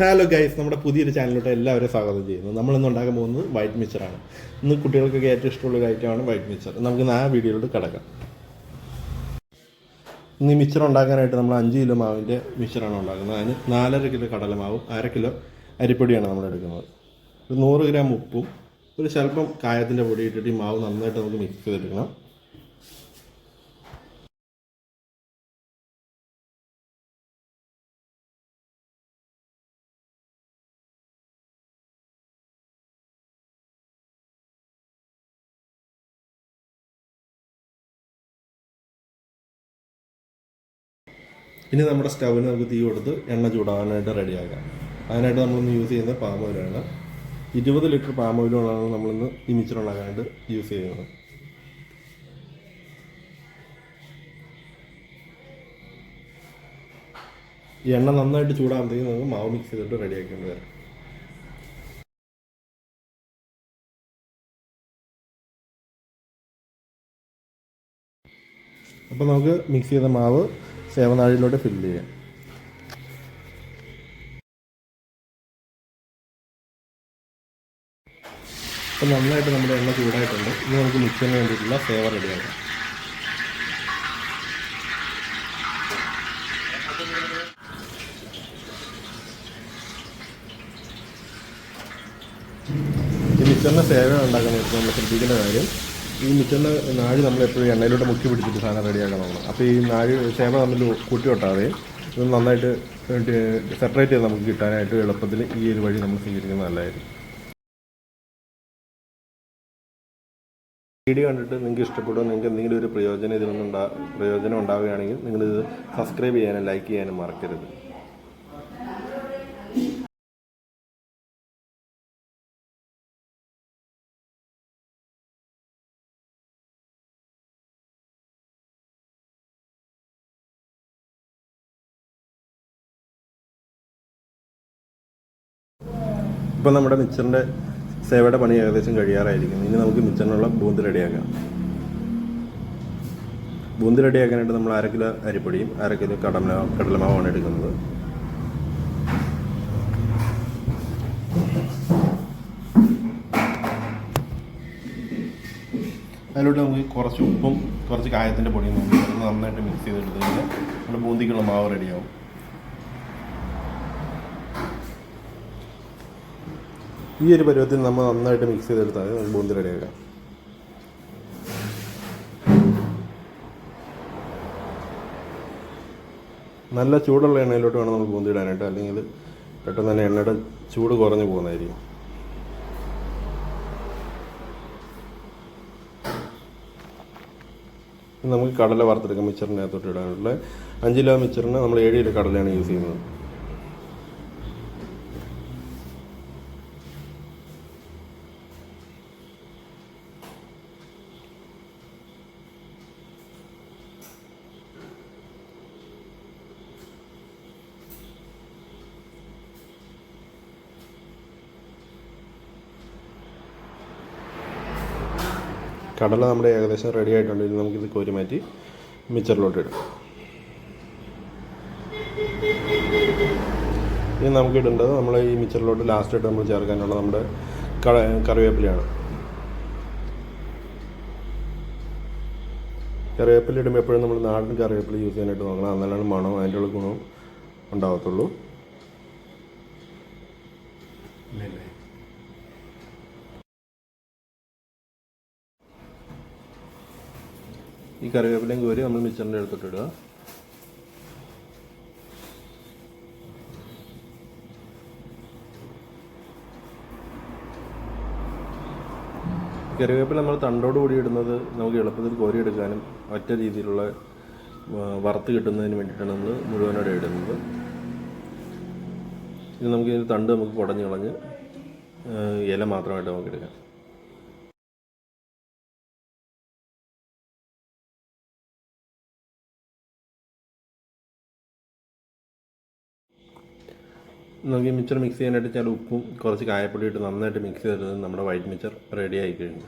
Hello guys നമ്മുടെ പുതിയൊരു ചാനലിലോട്ട് എല്ലാവരും സ്വാഗതം ചെയ്യുന്നു. നമ്മളിന്ന് ഉണ്ടാക്കാൻ പോകുന്നത് വൈറ്റ് മിച്ചറാണ് ഇന്ന് കുട്ടികൾക്കൊക്കെ ഏറ്റവും ഇഷ്ടമുള്ള ഒരു ഐറ്റമാണ് വൈറ്റ് മിക്സർ നമുക്ക് ആ വീഡിയോയിലോട്ട് കിടക്കാം. ഇന്ന് മിക്സർ ഉണ്ടാക്കാനായിട്ട് നമ്മൾ അഞ്ച് കിലോ മാവിന്റെ മിക്സറാണ് ഉണ്ടാക്കുന്നത്. അതിന് നാലര കിലോ കടലമാവ് അര കിലോ അരിപ്പൊടിയാണ് നമ്മൾ എടുക്കുന്നത്. ഒരു നൂറ് ഗ്രാം ഉപ്പും ഒരു ചിലപ്പം കായത്തിന്റെ പൊടി ഇട്ടിട്ട് ഈ മാവ് നന്നായിട്ട് നമുക്ക് മിക്സ് ചെയ്തെടുക്കണം. ഇനി നമ്മുടെ സ്റ്റൗവിന് നമുക്ക് തീ കൊടുത്ത് എണ്ണ ചൂടാകാനായിട്ട് റെഡിയാക്കാം അതിനായിട്ട് നമ്മളിന്ന് യൂസ് ചെയ്യുന്നത് പാം ഓയിലാണ് ഇരുപത് ലിറ്റർ പാം ഓയിലുകളാണ് നമ്മളിന്ന് ഈ മിച്ചർ ഉണ്ടാക്കാനായിട്ട് യൂസ് ചെയ്യുന്നത്. ഈ എണ്ണ നന്നായിട്ട് ചൂടാകുമ്പോഴത്തേക്കും നമുക്ക് മാവ് മിക്സ് ചെയ്തിട്ട് റെഡിയാക്കേണ്ടി വരാം. അപ്പോൾ നമുക്ക് മിക്സ് ചെയ്ത മാവ് സേവനാഴിയിലോട്ട് ഫില്ല് ചെയ്യാം. അപ്പോൾ നന്നായിട്ട് നമ്മുടെ എണ്ണ ചൂടായിട്ടുണ്ട്. ഇനി നമുക്ക് മിക്സിന് വേണ്ടിയിട്ടുള്ള സേവ റെഡിയാക്കാം. ഈ മിക്സറിന്റെ സേവ ഉണ്ടാക്കുന്ന നമ്മൾ ശ്രദ്ധിക്കേണ്ട കാര്യം ഈ മിക്സറിന്റെ നാഴി നമ്മൾ എപ്പോഴും എണ്ണയിലോട്ട് മുക്കി പിടിച്ചിട്ട് സാധനം റെഡിയാക്കാൻ അപ്പോൾ ഈ നാഴി സേവ തമ്മിൽ കൂട്ടി ഒട്ടാതെ ഇത് നന്നായിട്ട് സെപ്പറേറ്റ് ചെയ്ത് നമുക്ക് കിട്ടാനായിട്ട് എളുപ്പത്തിൽ ഈ ഒരു വഴി നമ്മൾ സ്വീകരിക്കുന്നത് നല്ലതായിരിക്കും. വീഡിയോ കണ്ടിട്ട് നിങ്ങൾക്ക് ഇഷ്ടപ്പെടുമോ നിങ്ങൾക്ക് എന്തെങ്കിലും ഒരു പ്രയോജനം ഇതിൽ നിന്നുണ്ടാ പ്രയോജനം ഉണ്ടാവുകയാണെങ്കിൽ നിങ്ങളിത് സബ്സ്ക്രൈബ് ചെയ്യാനും ലൈക്ക് ചെയ്യാനും മറക്കരുത്. ഇപ്പം നമ്മുടെ മിച്ചറിന്റെ സേവയുടെ പണി ഏകദേശം കഴിയാറായിരിക്കുന്നു. ഇനി നമുക്ക് മിച്ചറിനുള്ള ബൂന്ത് റെഡിയാക്കാം. ബൂന്ത് റെഡിയാക്കാനായിട്ട് നമ്മൾ അര കിലോ അരിപ്പൊടിയും അര കിലോ കടല കടലമാവാണ് എടുക്കുന്നത്. അതിലോട്ട് നമുക്ക് കുറച്ച് ഉപ്പും കുറച്ച് കായത്തിന്റെ പൊടിയും നമുക്ക് നന്നായിട്ട് മിക്സ് ചെയ്തെടുത്ത് കഴിഞ്ഞാൽ നമ്മുടെ ബൂന്തിക്കുള്ള മാവ് റെഡിയാവും ഈ ഒരു പരുവത്തിൽ നമ്മൾ നന്നായിട്ട് മിക്സ് ചെയ്തെടുത്താൽ നമുക്ക് ബൂന്തി റെഡിയാക്കാം നല്ല ചൂടുള്ള എണ്ണയിലോട്ട് വേണം നമ്മൾ ബൂന്തി ഇടാനായിട്ട്. അല്ലെങ്കിൽ പെട്ടെന്ന് തന്നെ എണ്ണയുടെ ചൂട് കുറഞ്ഞു പോകുന്നതായിരിക്കും. നമുക്ക് കടല വറുത്തെടുക്കാം മിച്ചറിന്റെ അകത്തോട്ട് ഇടാനുള്ള. അഞ്ച് കിലോ മിച്ചറിന് നമ്മൾ ഏഴ് കിലോ കടലയാണ് യൂസ് ചെയ്യുന്നത്. കടല നമ്മുടെ ഏകദേശം റെഡി ആയിട്ടുണ്ട്. ഇനി നമുക്കിത് കോരി മാറ്റി മിച്ചറിലോട്ട് ഇടാം. ഇനി നമുക്ക് ഇടേണ്ടത് നമ്മൾ ഈ മിച്ചറിലോട്ട് ലാസ്റ്റ് ആയിട്ട് നമ്മൾ ചേർക്കാനുള്ള നമ്മുടെ കറിവേപ്പിലയാണ്. കറിവേപ്പില ഇടുമ്പോൾ എപ്പോഴും നമ്മൾ നാടൻ കറിവേപ്പില യൂസ് ചെയ്യാനായിട്ട് നോക്കണം. എന്നാലാണ് മണം അതിന്റെ ഉള്ള ഗുണം ഉണ്ടാകത്തുള്ളൂ ഈ കറിവേപ്പിലയും കോരി നമ്മൾ മിച്ചറിന്റെ എടുത്തിട്ടിടുക കറിവേപ്പില നമ്മൾ തണ്ടോട് കൂടി ഇടുന്നത് നമുക്ക് എളുപ്പത്തിൽ കോരിയെടുക്കാനും ഒറ്റ രീതിയിലുള്ള വറുത്ത് കിട്ടുന്നതിന് വേണ്ടിയിട്ടാണ് നമ്മൾ മുഴുവനോടെ ഇടുന്നത്. ഇത് നമുക്ക് ഇതിന്റെ തണ്ട് നമുക്ക് കുടഞ്ഞ് കളഞ്ഞ് ഇല മാത്രമായിട്ട് നമുക്ക് എടുക്കാം. നമുക്ക് മിക്സർ മിക്സ് ചെയ്യാനായിട്ട് ചില ഉപ്പും കുറച്ച് കായപ്പൊടി ഇട്ട് നന്നായിട്ട് മിക്സ് ചെയ്തിട്ട് നമ്മുടെ വൈറ്റ് മിക്സർ റെഡി ആയി കഴിഞ്ഞു.